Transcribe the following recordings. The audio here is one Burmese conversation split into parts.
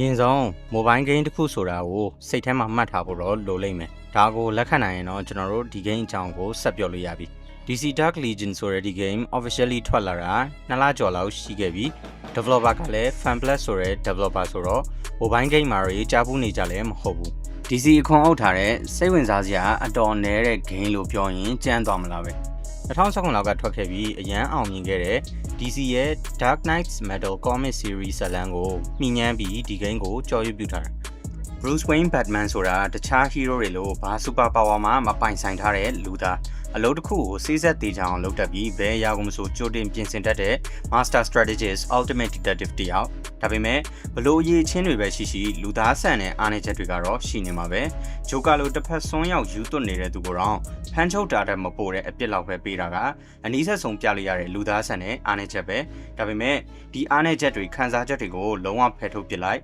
ယင်ဆုံး mobile game တစ်ခုဆိုတာကိုစိတ်ထဲမှာမှတ်ထားဖို့တော့လိုလိမ့်မယ်ဒါကိုလက်ခံနိုင်ရင်တော့ကျွန်တော်တို့ဒီ game အကြောင်းကိုဆက်ပြောလို့ရပြီ DC Dark Legion ဆိုတဲ့ဒီ game officially ထွက်လာတာနှစ်လကျော်လောက်ရှိခဲ့ပြီ developer ကလည်း Fanblast ဆိုတဲ့ developer ဆိုတော့ mobile game မှာတွေကြားဘူးနေကြလည်းမဟုတ်ဘူး DC အခွန်အုပ်ထားတဲ့စိတ်ဝင်စားစရာအတော်နည်းတဲ့ game လို့ပြောရင်ကြမ်းသွားမလားပဲ 2019လောက်ကထွက်ခဲ့ပြီးအရန်အောင်မြင်ခဲ့တဲ့ DC ရဲ့ Dark Knights Metal Comic Series ဇာတ်လမ်းကိုမှီညမ်းပြီးဒီ game ကိုကြော်ရွံ့ပြထားတာ Bruce Wayne Batman ဆိုတာတခြား hero တွေလိုဘာ super power မှမပိုင်ဆိုင်ထားတဲ့လူသားအလုပ်တစ်ခုကိုစိစက်သေးချအောင်လုပ်တတ်ပြီးဘယ်အရာကိုမဆိုကြိုတင်ပြင်ဆင်တတ်တဲ့ Master Strategist Ultimate Detective တယောက် ဒါပေမဲ့ဘလို့အရေးချင်းတွေပဲရှိရှိလူသားဆန်တဲ့အားနည်းချက်တွေကတော့ရှိနေမှာပဲဂျိုကာလိုတစ်ဖက်ဆွန်းရောက်ယူသွတ်နေတဲ့သူကိုတော့ဖန်ချုပ်တာတဲ့မပို့တဲ့အပြစ်လောက်ပဲပေးတာကအနည်းဆက်ဆုံးပြလိုက်ရတဲ့လူသားဆန်တဲ့အားနည်းချက်ပဲဒါပေမဲ့ဒီအားနည်းချက်တွေခန်းစားချက်တွေကိုလုံးဝဖယ်ထုတ်ပစ်လိုက်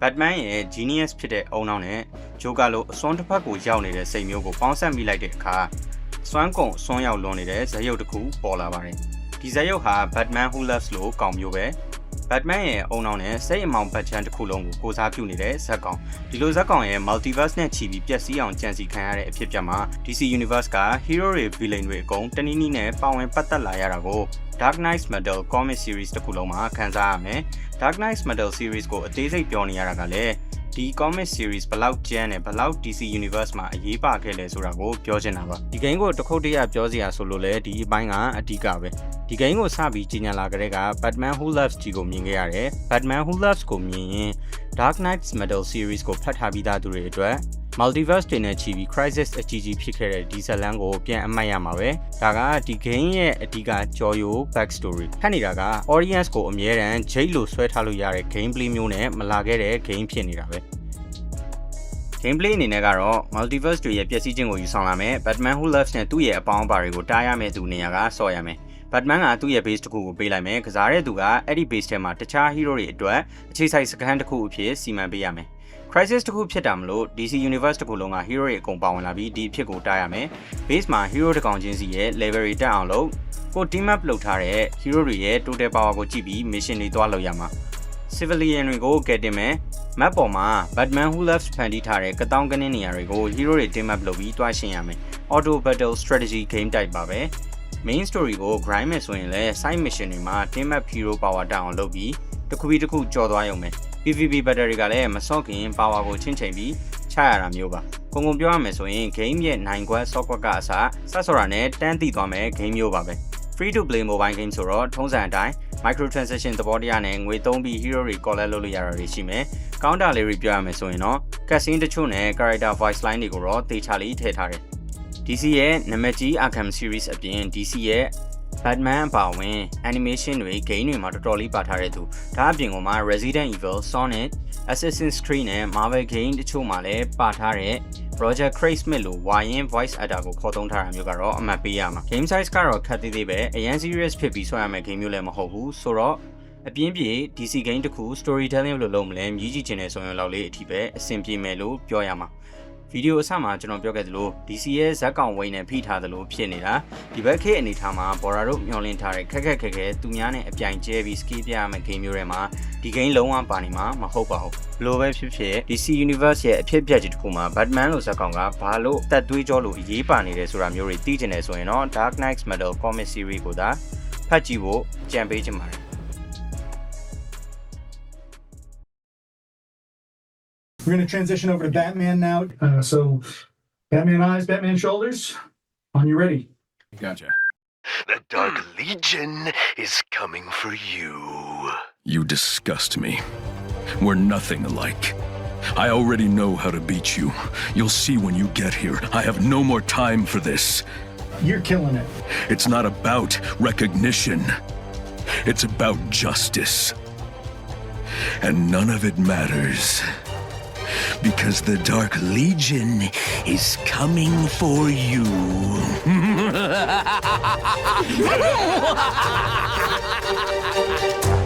ဘတ်မန်ရဲ့ genius ဖြစ်တဲ့အုံနောက်နဲ့ဂျိုကာလိုအစွန်းတစ်ဖက်ကိုရောက်နေတဲ့စိတ်မျိုးကိုပေါင်းစပ်မိလိုက်တဲ့အခါစွမ်းကုံစွန်းရောက်လွန်နေတဲ့ဇာတ်ရုပ်တစ်ခုပေါ်လာပါတယ်ဒီဇာတ်ရုပ်ဟာ Batman Who Loves လို့ကောင်မျိုးပဲ ဘတ်မန်ရဲ့အုံနောက်နဲ့စိတ်အမောင်ဘတ်ချန်တစ်ခုလုံးကိုကိုစားပြုနေတဲ့ဇက်ကောင်ဒီလိုဇက်ကောင်ရဲ့ multiverse နဲ့ချီပြီးပျက်စီးအောင်ကြံစီခံရတဲ့အဖြစ်အပျက်မှာ DC Universe က hero တွေ villain တွေအကုန်တနည်းနည်းနဲ့ပါဝင်ပတ်သက်လာရတာကို Dark Knights Metal Comic Series တစ်ခုလုံးမှာခန်းစားရမယ် Dark Knights Metal Series ကိုအသေးစိတ်ပြောနေရတာကလည်း ဒီ comic series ဘလောက်ကျန်းနဲ့ဘလောက် DC Universe မှာအရေးပါခဲ့လဲဆိုတာကိုပြောချင်တာပါဒီ game ကိုတစ်ခုတည်းရပြောစရာဆိုလို့လဲဒီအပိုင်းကအဓိကပဲဒီ game ကိုစပြီးကြီးညာလာကြတဲ့က Batman Who Loves ကြီးကိုမြင်ခဲ့ရတယ် Batman Who Loves ကိုမြင်ရင် Dark Knights Metal Series ကိုဖတ်ထားပြီးသားသူတွေအတွက် Multiverse တွေနဲ့ချီပြီး Crisis အကြီးကြီးဖြစ်ခဲ့တဲ့ဒီဇတ်လန်ကိုပြန်အမှတ်ရမှာပဲဒါကဒီ game ရဲ့အဓိကကြော်ယို back story ဖတ်နေတာက audience ကိုအမြဲတမ်းဂျိတ်လို့ဆွဲထားလို့ရတဲ့ gameplay မျိုးနဲ့မလာခဲ့တဲ့ game ဖြစ်နေတာပဲ gameplay အနေနဲ့ကတော့ multiverse တွေရဲ့ပျက်စီးခြင်းကိုယူဆောင်လာမယ် Batman Who Loves နဲ့သူ့ရဲ့အပေါင်းအပါတွေကိုတားရမယ့်သူနေရာကဆော့ရမယ် Batman ကသူ့ရဲ့ base တစ်ခုကိုပေးလိုက်မယ်ကစားတဲ့သူကအဲ့ဒီ base ထဲမှာတခြား hero တွေအတွက်အခြေစိုက်စကန်တစ်ခုအဖြစ်စီမံပေးရမယ် crisis တစ်ခုဖြစ်တာမလို့ DC Universe တစ်ခုလုံးက hero တွေအကုန်ပါဝင်လာပြီးဒီအဖြစ်ကိုတားရမယ် base မှာ hero တစ်ကောင်ချင်းစီရဲ့ level တွေတက်အောင်လုပ်ကို team up လုပ်ထားတဲ့ hero တွေရဲ့ total power ကိုကြည့်ပြီး mission တွေသွားလုပ်ရမှာ civilian တွေကိုကယ်တင်မယ် map ပေါ်မှာ Batman Who Loves ဖန်တီးထားတဲ့ကတောင်းကနင်းနေရာတွေကို hero တွေ team up လုပ်ပြီးတွားရှင်းရမယ် auto battle strategy game type ပါပဲ main story ကို grind မယ်ဆိုရင်လည်း side mission တွေမှာ team up hero power တက်အောင်လုပ်ပြီးတစ်ခုပြီးတစ်ခုကြော်သွားရုံပဲ PVP battery ကလည်းမစော့ခင် power ကိုချင်းချိန်ပြီးချရတာမျိုးပါ။ကုန်ကုန်ပြောရမယ်ဆိုရင် game ရဲ့နိုင်ခွက် software ကအစစဆော်ရာနဲ့တန်းတည်သွားမယ် game မျိုးပါပဲ။ free to play mobile game ဆိုတော့ထုံးစံအတိုင်း micro transaction သဘောတရားနဲ့ငွေသုံးပြီး hero တွေ collect လုပ်လို့ရတာတွေရှိမယ်။ counter လေးတွေပြောရမယ်ဆိုရင်တော့ cutscene တချို့နဲ့ character voice line တွေကိုတော့တေချာလေးထည့်ထားတယ်။ DC ရဲ့နံပါတ်ကြီး Arkham series အပြင် DC ရဲ့ Batman အပါအဝင် animation တွေ game တွေမှာတော်တော်လေးပါထားတဲ့သူဒါအပြင်ကမှ Resident Evil, Sonic, Assassin's Creed နဲ့ Marvel game တချို့မှာလည်းပါထားတဲ့ Roger Craig Smith လိုဝါရင် voice actor ကိုခေါ်သုံးထားတာမျိုးကတော့အမှတ်ပေးရမှာ game size ကတော့ခက်သေးသေးပဲအရန် serious ဖြစ်ပြီးဆွဲရမယ့် game မျိုးလည်းမဟုတ်ဘူးဆိုတော့အပြင်းပြေ DC game တခု storytelling လို့လုပ်မလဲမြည်ကြည့်ချင်တဲ့ဆိုရင်လောက်လေးအထိပဲအဆင်ပြေမယ်လို့ပြောရမှာ ဗီဒီယိုအစမှာကျွန်တော်ပြောခဲ့သလို DC ရဲ့ဇက်ကောင်ဝိန်းနဲ့ဖိထားသလိုဖြစ်နေတာဒီဘက်ခေတ်အနေထားမှာဘော်ရာတို့မျှော်လင့်ထားတဲ့ခက်ခက်ခဲခဲသူများနဲ့အပြိုင်ကျဲပြီး skill ပြရမယ့် game မျိုးတွေမှာဒီ game လုံးဝပါနေမှာမဟုတ်ပါဘူးဘလိုပဲဖြစ်ဖြစ် DC Universe ရဲ့အဖြစ်အပျက်ကြီးတစ်ခုမှာ Batman လို့ဇက်ကောင်ကဘာလို့တက်သွေးကြောလို့အရေးပါနေတယ်ဆိုတာမျိုးတွေသိကျင်နေဆိုရင်တော့ Dark Knights Metal Comic Series ကိုသာဖတ်ကြည့်ဖို့ကြံပေးချင်ပါတယ် We're going to transition over to Batman now. Uh, so, Batman eyes, Batman shoulders. On you ready? Gotcha. The Dark Legion is coming for you. You disgust me. We're nothing alike. I already know how to beat you. You'll see when you get here. I have no more time for this. You're killing it. It's not about recognition. It's about justice. And none of it matters. Because the Dark Legion is coming for you.